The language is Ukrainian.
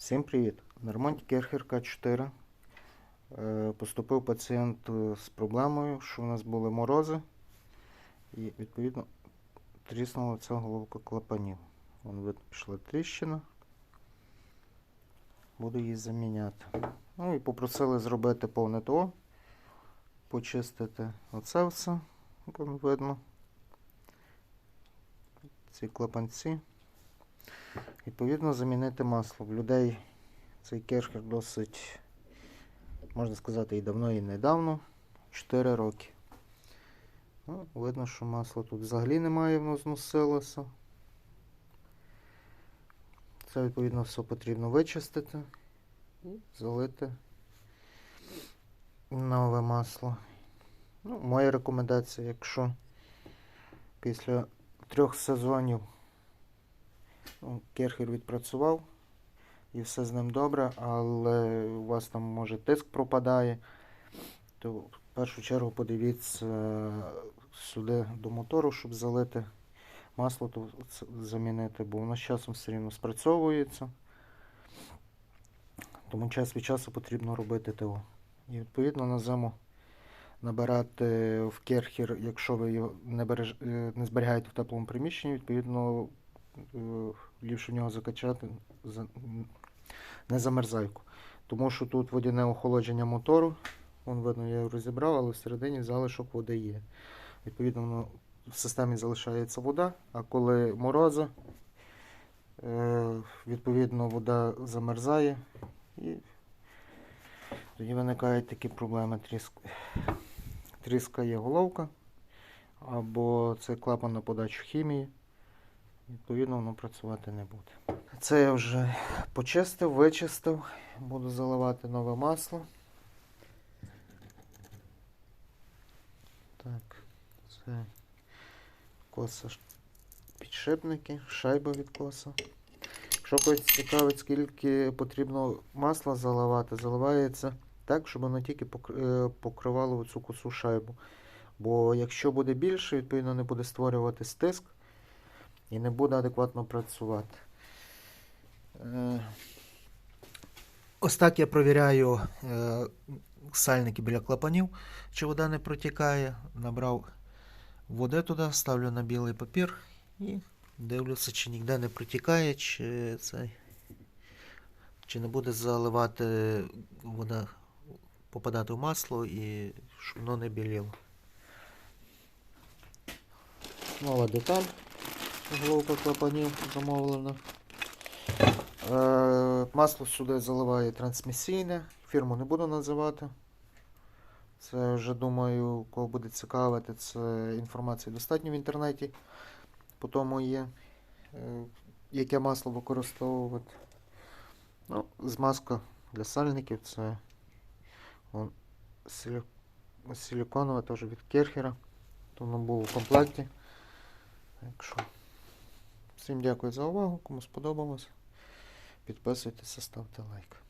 Всім привіт! На ремонті Керхер К4 е, поступив пацієнт е, з проблемою, що у нас були морози, і відповідно тріснула ця головка клапанів. Вон видно, пішла тріщина. Буду її заміняти. Ну і попросили зробити повне ТО, почистити оце все, вон видно. Ці клапанці. Відповідно, замінити масло. В людей цей керхер досить, можна сказати, і давно, і недавно. 4 роки. Ну, видно, що масло тут взагалі немає, воно зносилося. Це, відповідно, все потрібно вичистити і залити нове масло. Ну, моя рекомендація, якщо після трьох сезонів Керхер відпрацював і все з ним добре, але у вас там може тиск пропадає, то в першу чергу подивіться сюди до мотору, щоб залити масло, то замінити, бо воно з часом все рівно спрацьовується. Тому час від часу потрібно робити ТО. І відповідно на зиму набирати в керхер, якщо ви його не, береж... е, не зберігаєте в теплому приміщенні, відповідно е, ліпше в нього закачати за- не замерзайку. Тому що тут водяне охолодження мотору. Вон видно, я його розібрав, але всередині залишок води є. Відповідно, воно в системі залишається вода, а коли морози, е, відповідно, вода замерзає і тоді виникають такі проблеми. Тріск... Тріскає головка або це клапан на подачу хімії відповідно воно працювати не буде. Це я вже почистив, вичистив, буду заливати нове масло. Так, це коса підшипники, шайба від коса. Якщо когось цікавить, скільки потрібно масла заливати, заливається так, щоб воно тільки е, покривало цю косу шайбу. Бо якщо буде більше, відповідно не буде створювати стиск і не буде адекватно працювати. Е, Ось так я провіряю е, сальники біля клапанів, чи вода не протікає. Набрав води туди, ставлю на білий папір і дивлюся, чи ніде не протікає, чи, цей, чи не буде заливати вода, попадати в масло і щоб воно не біліло. Нова деталь головка клапанів замовлена. Е, масло сюди заливає трансмісійне, фірму не буду називати. Це вже думаю, кого буде цікавити, це інформації достатньо в інтернеті. По тому є, е, яке масло використовувати. Ну, змазка для сальників це вон, силі... силіконове теж від Керхера. То воно було в комплекті. Так що, всім дякую за увагу. Кому сподобалось, підписуйтесь, ставте лайк.